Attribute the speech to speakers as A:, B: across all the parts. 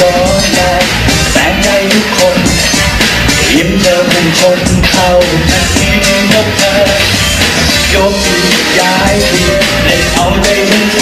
A: ร้อนแรงแต่ใจทุกคนยิ้มเธอเป็นคนเข้าทันทีนกเธอยกย้ายทีเล่นเอาใจฉัน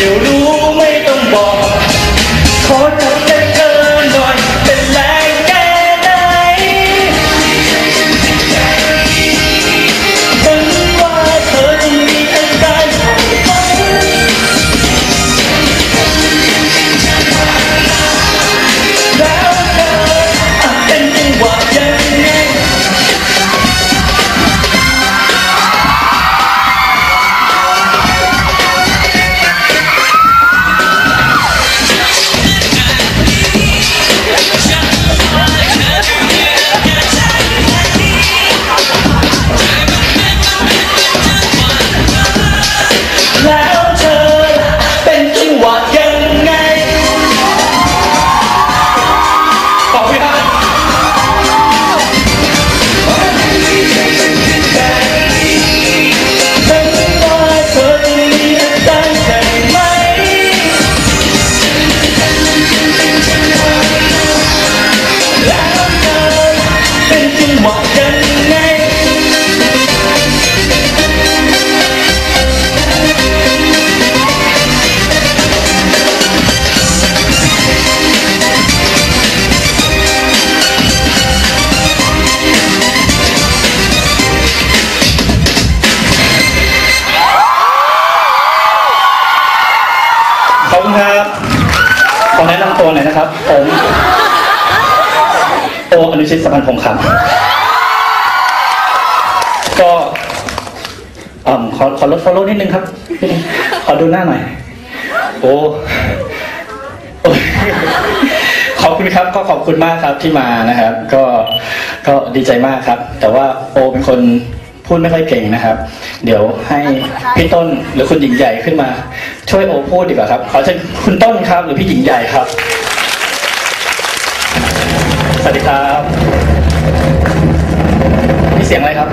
A: เดี๋ยวรู้ไม่ต้องบอกขอจับใจ ครับขอแนะนำตัวหน่อยนะครับ ผมโออนุชิตสัมพันธ์พงษ์คำก็อ่าขอขอลดฟอลโล่นิดนึงครับ ขอดูหน้าหน่อย โอ้ขอบคุณครับก็ขอบคุณมากครับที่มานะครับ ก็ก็ดีใจมากครับ แต่ว่าโอเป็นคน พูดไม่ค่อยเก่งนะครับ เดี๋ยวให้พี่ต้นหรือคุณหญิงใหญ่ขึ้นมา ช่วยโอพูดดีกว่าครับขอเชิญคุณต้นครับหรือพี่หญิงใหญ่ครับ สวัสดีครับ มีเสียงอะไรครับ